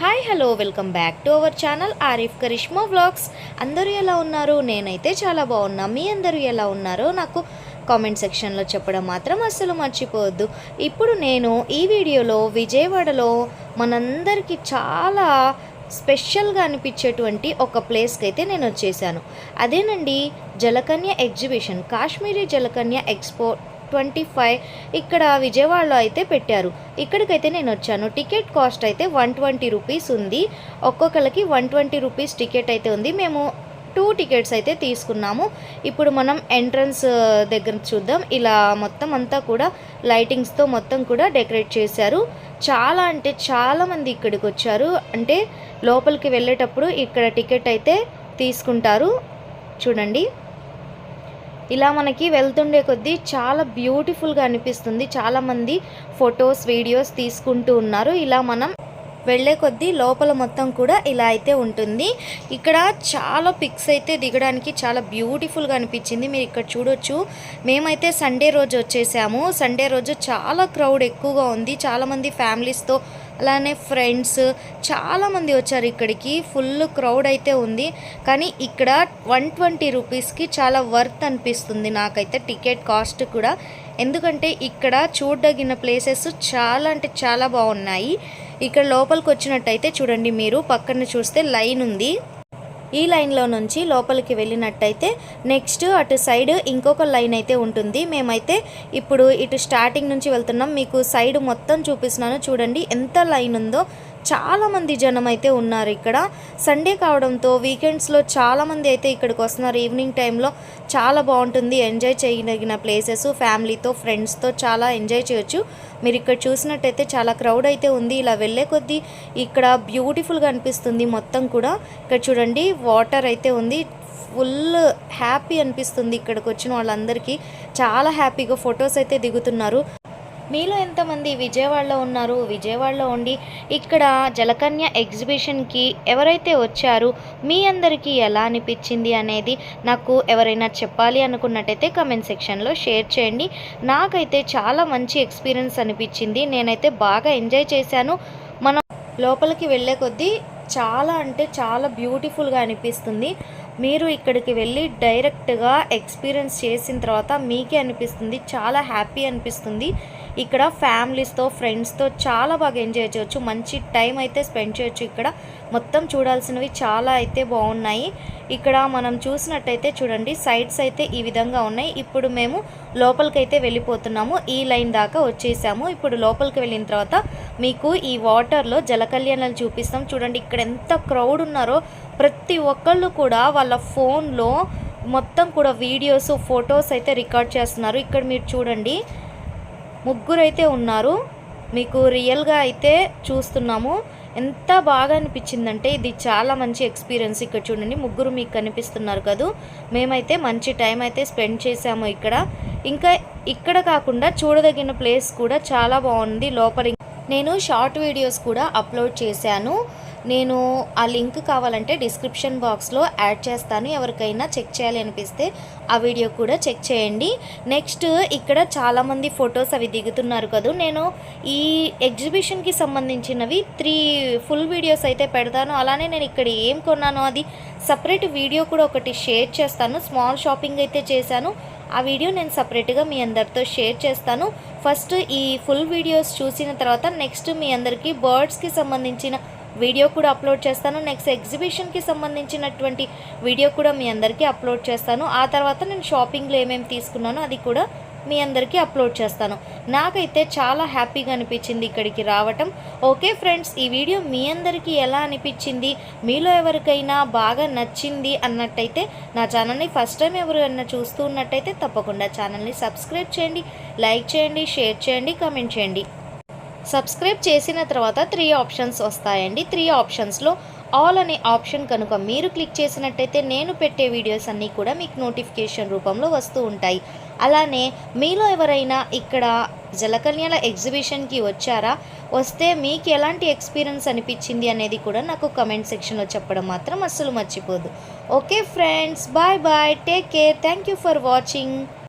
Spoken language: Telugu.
Hi hello welcome back to our channel Arif Karishma vlogs అందరూ ఎలా ఉన్నారు? నేనైతే చాలా బాగున్నా. మీ అందరూ ఎలా ఉన్నారో నాకు కామెంట్ సెక్షన్లో చెప్పడం మాత్రం అస్సలు మర్చిపోవద్దు. ఇప్పుడు నేను ఈ వీడియోలో విజయవాడలో మనందరికీ చాలా స్పెషల్గా అనిపించేటువంటి ఒక ప్లేస్కి అయితే నేను వచ్చేసాను అదేనండి Jalakanya exhibition Kashmiri Jalakanya expo twenty five ఇక్కడ విజయవాడలో అయితే పెట్టారు. ఇక్కడికైతే నేను వచ్చాను. టికెట్ కాస్ట్ అయితే వన్ ట్వంటీ రూపీస్ ఉంది. ఒక్కొక్కరికి వన్ ట్వంటీ రూపీస్ టికెట్ అయితే ఉంది. మేము టూ టికెట్స్ అయితే తీసుకున్నాము. ఇప్పుడు మనం ఎంట్రన్స్ దగ్గర చూద్దాం. ఇలా మొత్తం అంతా కూడా లైటింగ్స్తో మొత్తం కూడా డెకరేట్ చేశారు. చాలా అంటే చాలామంది ఇక్కడికి వచ్చారు. అంటే లోపలికి వెళ్ళేటప్పుడు ఇక్కడ టికెట్ అయితే తీసుకుంటారు. చూడండి. ఇలా మనకి వెళ్తుండే కొద్దీ చాలా బ్యూటిఫుల్గా అనిపిస్తుంది. చాలామంది ఫొటోస్ వీడియోస్ తీసుకుంటూ ఉన్నారు. ఇలా మనం వెళ్ళే కొద్దీ లోపల మొత్తం కూడా ఇలా అయితే ఉంటుంది. ఇక్కడ చాలా పిక్స్ అయితే దిగడానికి చాలా బ్యూటిఫుల్గా అనిపించింది. మీరు ఇక్కడ చూడొచ్చు. మేమైతే సండే రోజు వచ్చేసాము. సండే రోజు చాలా క్రౌడ్ ఎక్కువగా ఉంది. చాలామంది ఫ్యామిలీస్తో అలానే ఫ్రెండ్స్ చాలామంది వచ్చారు ఇక్కడికి. ఫుల్ క్రౌడ్ అయితే ఉంది. కానీ ఇక్కడ వన్ ట్వంటీ రూపీస్కి చాలా వర్త్ అనిపిస్తుంది. నాకైతే టికెట్ కాస్ట్ కూడా ఎందుకంటే ఇక్కడ చూడదగిన ప్లేసెస్ చాలా అంటే చాలా బాగున్నాయి. ఇక్కడ లోపలికి వచ్చినట్టయితే చూడండి మీరు పక్కన చూస్తే లైన్ ఉంది. ఈ లైన్లో నుంచి లోపలికి వెళ్ళినట్టయితే నెక్స్ట్ అటు సైడ్ ఇంకొక లైన్ అయితే ఉంటుంది. మేమైతే ఇప్పుడు ఇటు స్టార్టింగ్ నుంచి వెళ్తున్నాం. మీకు సైడ్ మొత్తం చూపిస్తున్నాను. చూడండి ఎంత లైన్ ఉందో చాలామంది జనం అయితే ఉన్నారు ఇక్కడ. సండే కావడంతో వీకెండ్స్లో చాలామంది అయితే ఇక్కడికి వస్తున్నారు. ఈవినింగ్ టైంలో చాలా బాగుంటుంది. ఎంజాయ్ చేయదగిన ప్లేసెస్ ఫ్యామిలీతో ఫ్రెండ్స్తో చాలా ఎంజాయ్ చేయొచ్చు. మీరు ఇక్కడ చూసినట్టయితే చాలా క్రౌడ్ అయితే ఉంది. ఇలా వెళ్ళే కొద్దీ ఇక్కడ బ్యూటిఫుల్గా అనిపిస్తుంది మొత్తం కూడా. ఇక్కడ చూడండి వాటర్ అయితే ఉంది. ఫుల్ హ్యాపీ అనిపిస్తుంది ఇక్కడికి వచ్చిన వాళ్ళందరికీ. చాలా హ్యాపీగా ఫొటోస్ అయితే దిగుతున్నారు. మీలో ఎంతమంది విజయవాడలో ఉన్నారు? విజయవాడలో ఉండి ఇక్కడ జలకన్య ఎగ్జిబిషన్కి ఎవరైతే వచ్చారు మీ అందరికీ ఎలా అనిపించింది అనేది నాకు ఎవరైనా చెప్పాలి అనుకున్నట్టయితే కమెంట్ సెక్షన్లో షేర్ చేయండి. నాకైతే చాలా మంచి ఎక్స్పీరియన్స్ అనిపించింది. నేనైతే బాగా ఎంజాయ్ చేశాను. మనం లోపలికి వెళ్ళే కొద్దీ చాలా అంటే చాలా బ్యూటిఫుల్గా అనిపిస్తుంది. మీరు ఇక్కడికి వెళ్ళి డైరెక్ట్గా ఎక్స్పీరియన్స్ చేసిన తర్వాత మీకే అనిపిస్తుంది. చాలా హ్యాపీ అనిపిస్తుంది. ఇక్కడ ఫ్యామిలీస్తో ఫ్రెండ్స్తో చాలా బాగా ఎంజాయ్ చేయొచ్చు. మంచి టైం అయితే స్పెండ్ చేయొచ్చు ఇక్కడ. మొత్తం చూడాల్సినవి చాలా అయితే బాగున్నాయి. ఇక్కడ మనం చూసినట్టయితే చూడండి సైడ్స్ అయితే ఈ విధంగా ఉన్నాయి. ఇప్పుడు మేము లోపలికైతే వెళ్ళిపోతున్నాము. ఈ లైన్ దాకా వచ్చేసాము. ఇప్పుడు లోపలికి వెళ్ళిన తర్వాత మీకు ఈ వాటర్లో జలకళ్యాణాలు చూపిస్తాం. చూడండి ఇక్కడ ఎంత క్రౌడ్ ఉన్నారో. ప్రతి ఒక్కళ్ళు కూడా వాళ్ళ ఫోన్లో మొత్తం కూడా వీడియోస్ ఫొటోస్ అయితే రికార్డ్ చేస్తున్నారు. ఇక్కడ మీరు చూడండి. ముగ్గురు అయితే ఉన్నారు. మీకు రియల్గా అయితే చూస్తున్నాము. ఎంత బాగా అనిపించిందంటే ఇది చాలా మంచి ఎక్స్పీరియన్స్ ఇక్కడ చూడండి. ముగ్గురు మీకు కనిపిస్తున్నారు కదూ. మేమైతే మంచి టైం అయితే స్పెండ్ చేసాము ఇక్కడ. ఇంకా ఇక్కడ కాకుండా చూడదగిన ప్లేస్ కూడా చాలా బాగుంది. లోపల నేను షార్ట్ వీడియోస్ కూడా అప్లోడ్ చేశాను. నేను ఆ లింక్ కావాలంటే డిస్క్రిప్షన్ బాక్స్లో యాడ్ చేస్తాను. ఎవరికైనా చెక్ చేయాలి అనిపిస్తే ఆ వీడియో కూడా చెక్ చేయండి. నెక్స్ట్ ఇక్కడ చాలామంది ఫొటోస్ అవి దిగుతున్నారు కదా. నేను ఈ ఎగ్జిబిషన్కి సంబంధించినవి త్రీ ఫుల్ వీడియోస్ అయితే పెడతాను. అలానే నేను ఇక్కడ ఏం కొన్నానో అది సపరేట్ వీడియో కూడా ఒకటి షేర్ చేస్తాను. స్మాల్ షాపింగ్ అయితే చేశాను. ఆ వీడియో నేను సపరేట్గా మీ అందరితో షేర్ చేస్తాను. ఫస్ట్ ఈ ఫుల్ వీడియోస్ చూసిన తర్వాత నెక్స్ట్ మీ అందరికీ బర్డ్స్కి సంబంధించిన వీడియో కూడా అప్లోడ్ చేస్తాను. నెక్స్ట్ ఎగ్జిబిషన్కి సంబంధించినటువంటి వీడియో కూడా మీ అందరికీ అప్లోడ్ చేస్తాను. ఆ తర్వాత నేను షాపింగ్లో ఏమేమి తీసుకున్నానో అది కూడా మీ అందరికీ అప్లోడ్ చేస్తాను. నాకైతే చాలా హ్యాపీగా అనిపించింది ఇక్కడికి రావటం. ఓకే ఫ్రెండ్స్ ఈ వీడియో మీ అందరికీ ఎలా అనిపించింది? మీలో ఎవరికైనా బాగా నచ్చింది అన్నట్టయితే నా ఛానల్ని ఫస్ట్ టైం ఎవరైనా చూస్తూ ఉన్నట్టయితే తప్పకుండా ఛానల్ని సబ్స్క్రైబ్ చేయండి లైక్ చేయండి షేర్ చేయండి కామెంట్ చేయండి. సబ్స్క్రైబ్ చేసిన తర్వాత త్రీ ఆప్షన్స్ వస్తాయండి. త్రీ ఆప్షన్స్లో ఆల్ అనే ఆప్షన్ కనుక మీరు క్లిక్ చేసినట్టయితే నేను పెట్టే వీడియోస్ అన్నీ కూడా మీకు నోటిఫికేషన్ రూపంలో వస్తూ ఉంటాయి. అలానే మీలో ఎవరైనా ఇక్కడ జలకన్యాల ఎగ్జిబిషన్కి వచ్చారా? వస్తే మీకు ఎలాంటి ఎక్స్పీరియన్స్ అనిపించింది అనేది కూడా నాకు కమెంట్ సెక్షన్లో చెప్పడం మాత్రం అస్సలు మర్చిపోదు. Okay friends bye bye take care thank you for watching.